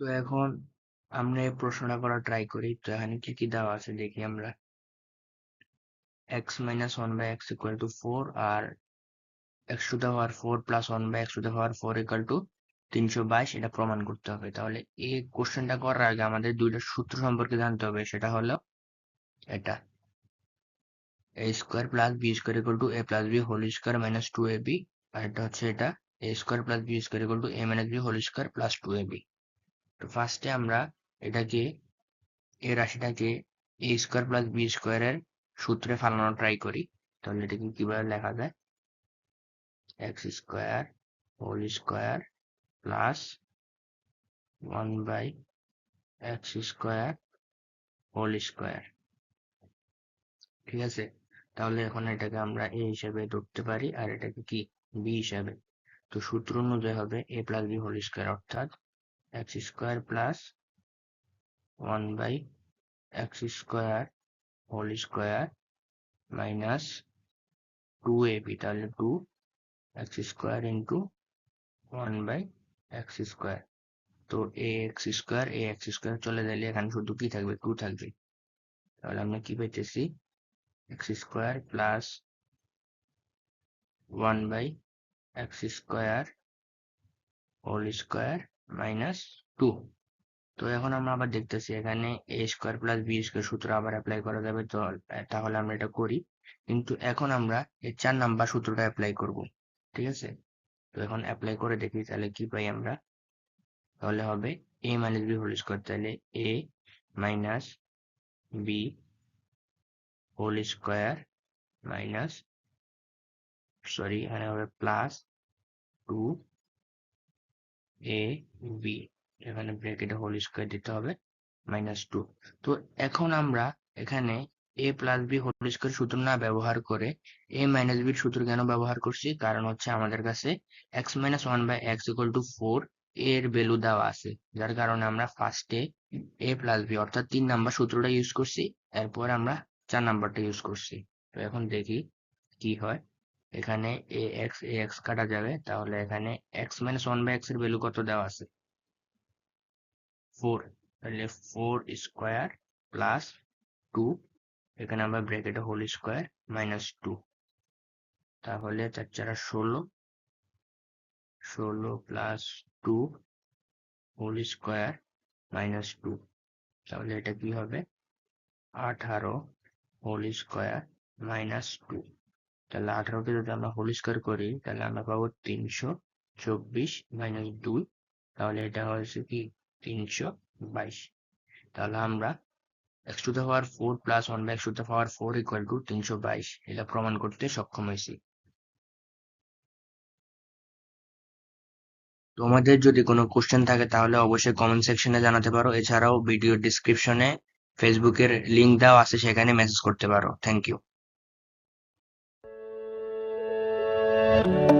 এখন আমরা এই প্রশ্নটা করা ট্রাই করি। তো এখানে কি কি দেওয়া আছে দেখি আমরা। X minus one by x equal to four R x to the power four plus one by x to the power four equal to তিনশো বাইশ, এটা প্রমাণ করতে হবে। তাহলে এই কোশ্চেনটা করার আগে আমাদের দুইটা সূত্র সম্পর্কে জানতে হবে, সেটা হলো এটা। A square plus b square equal to a plus b whole square minus two a b আর এটা হচ্ছে এটা। A square plus b square equal to a minus b whole square plus two a b তো ফার্স্টে আমরা এটাকে, এই রাশিটাকে a square plus b স্কোয়ারের সূত্রে ফালানো ট্রাই করি। তাহলে এটাকে কীভাবে লেখা যায়? X square whole square plus one by x square whole square ঠিক আছে? তাহলে এখন এটাকে আমরা এ হিসাবে ধরতে পারি, আর এটাকে কি? বি হিসাবে। তো সূত্র অনুযায়ী হবে a plus b whole square অর্থাৎ x square plus one by x square whole square minus two a b তাহলে two x square into one by x square তো a x square a x square চলে গেলে এখানে শুধু কি থাকবে? Two থাকবে। তাহলে আমরা কি পেতেছি? X square plus one by x square whole square minus two তো এখন আমরা আবার দেখতেছি এখানে a square plus b square সূত্র আবার অ্যাপ্লাই করা যাবে। তো তাহলে আমরা এটা করি। কিন্তু এখন আমরা এই চার নাম্বার সূত্রটা অ্যাপ্লাই করব। ঠিক আছে? তো এখন অ্যাপ্লাই করে দেখি তাহলে কি পাই আমরা। তাহলে হবে a minus b whole square তাহলে a minus b whole square minus sorry এখানে হবে প্লাস টু এ বি এখানে ব্র্যাকেটে হোল স্কোয়ার দিতে হবে মাইনাস টু তো এখন আমরা এখানে a plus b whole square সূত্র না ব্যবহার করে এ মাইনাস বির সূত্র কেন ব্যবহার করছি? কারণ হচ্ছে আমাদের কাছে x minus one by x equal to four এর ভ্যালু দেওয়া আছে। যার কারণে আমরা ফার্স্টে এ প্লাস বি অর্থাৎ তিন নাম্বার সূত্রটা ইউজ করছি, এরপর আমরা চার নাম্বারটা ইউজ করছি। তো এখন দেখি কি হয়। এখানে এ এক্স এ এক্স কাটা যাবে, তাহলে এখানে এক্স মাইনাস ওয়ান বাই এক্সের ভ্যালু কত দেওয়া আছে? ফোর তাহলে ফোর স্কোয়ার প্লাস টু এখানে আমরা ব্র্যাকেটে হোল স্কোয়ার মাইনাস টু তাহলে চার চারা ষোলো ষোলো plus two whole square minus two তাহলে এটা কি হবে? আঠারো হোল স্কোয়ার মাইনাস টু তাহলে আঠারোকে যদি আমরা হোল স্কোয়ার করি, তাহলে আমরা পাবো তিনশো চব্বিশ মাইনাস দুই, তাহলে এটা হয়েছে কি? তিনশো বাইশ। তাহলে আমরা x to the power four plus one by x to the power four equal to তিনশো বাইশ, এটা প্রমাণ করতে সক্ষম হয়েছি। তোমাদের যদি কোনো কোশ্চেন থাকে, তাহলে অবশ্যই কমেন্ট সেকশনে জানাতে পারো। এছাড়াও ভিডিও ডিসক্রিপশনে ফেসবুকের লিংক দেওয়া আছে, সেখানে মেসেজ করতে পারো। Thank you you